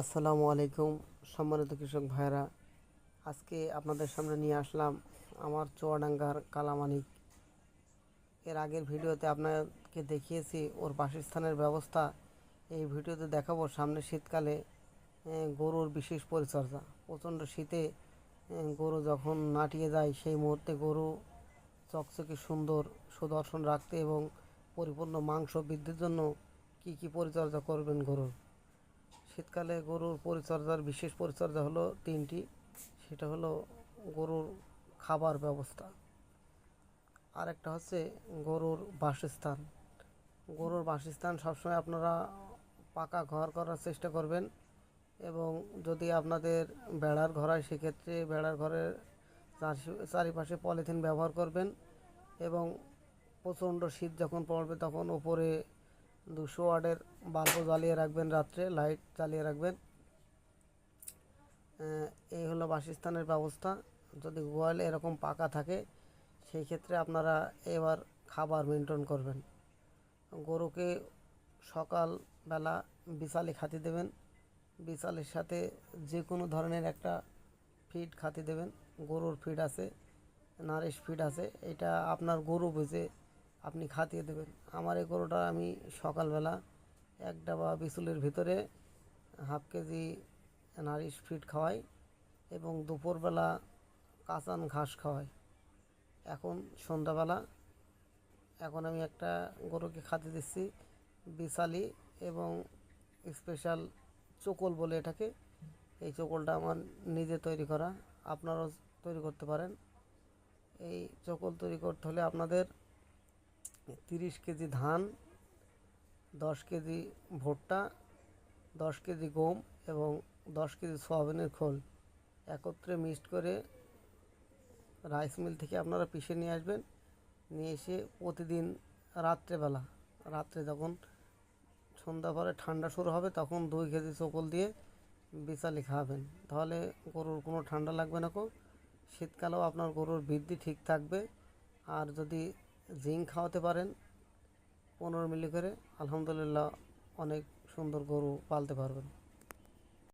আসসালামু আলাইকুম, সম্মানিত কৃষক ভাইরা আজকে আপনাদের সামনে নিয়ে আসলাম আমার চুয়াডাঙ্গার কালামানিক। এর আগের ভিডিওতে আপনাকে দেখিয়েছি, ওর বাসস্থানের ব্যবস্থা। এই ভিডিওতে দেখাবো সামনে শীতকালে গরুর বিশেষ পরিচর্যা। প্রচণ্ড শীতে গরু যখন নাটিয়ে যায়, সেই মুহূর্তে গরু চকচকে সুন্দর সুদর্শন রাখতে এবং পরিপূর্ণ মাংস বৃদ্ধির জন্য কি কি পরিচর্যা করবেন গরুর? শীতকালে গরুর পরিচর্যার বিশেষ পরিচর্যা হলো তিনটি। সেটা হলো গরুর খাবার ব্যবস্থা। আর একটা হচ্ছে গরুর বাসস্থান। গরুর বাসস্থান সবসময় আপনারা পাকা ঘর করার চেষ্টা করবেন এবং যদি আপনাদের বেড়ার ঘর হয়, সেক্ষেত্রে বেড়ার ঘরের চারিপাশে পলিথিন ব্যবহার করবেন এবং প্রচণ্ড শীত যখন পড়বে, তখন ওপরে দুশো ওয়াটের বাল্বও জ্বালিয়ে রাখবেন রাত্রে, লাইট জ্বালিয়ে রাখবেন। এই হলো বাসস্থানের ব্যবস্থা। যদি গোয়াল এরকম পাকা থাকে, সেই ক্ষেত্রে আপনারা এবার খাবার মেনটেন করবেন। গরুকে সকালবেলা বিশালি খাতি দেবেন। বিশালের সাথে যে কোনো ধরনের একটা ফিড খাতি দেবেন। গরুর ফিড আছে, নারিশ ফিড আছে। এটা আপনার গরু বুঝে আপনি খাতিয়ে দেবেন। আমার এই গরুটা আমি সকালবেলা এক ডাবা বিচুলের ভিতরে হাফ কেজি নারিশ ফিড খাওয়াই এবং দুপুরবেলা কাঁচান ঘাস খাওয়াই। এখন সন্ধ্যাবেলা, এখন আমি একটা গরুকে খাতে দিচ্ছি, বিশালি এবং স্পেশাল চোকল বলে এটাকে। এই চোকলটা আমার নিজে তৈরি করা, আপনারাও তৈরি করতে পারেন। এই চকল তৈরি করতে হলে আপনাদের তিরিশ কেজি ধান, দশ কেজি ভুট্টা, দশ কেজি গম এবং দশ কেজি সয়াবিনের খোল একত্রে মিক্সড করে রাইস মিল থেকে আপনারা পিষে নিয়ে আসবেন। নিয়ে এসে প্রতিদিন রাত্রেবেলা, রাত্রে যখন সন্ধ্যা পরে ঠান্ডা শুরু হবে তখন দুই কেজি চকল দিয়ে বিচালি খাওয়াবেন তাহলে গরুর কোনো ঠান্ডা লাগবে না কো। শীতকালেও আপনার গরুর বৃদ্ধি ঠিক থাকবে। আর যদি জিঙ্ক খাওয়াতে পারেন। পনেরো মিলি করে। আলহামদুলিল্লাহ অনেক সুন্দর গরু পালতে পারবেন।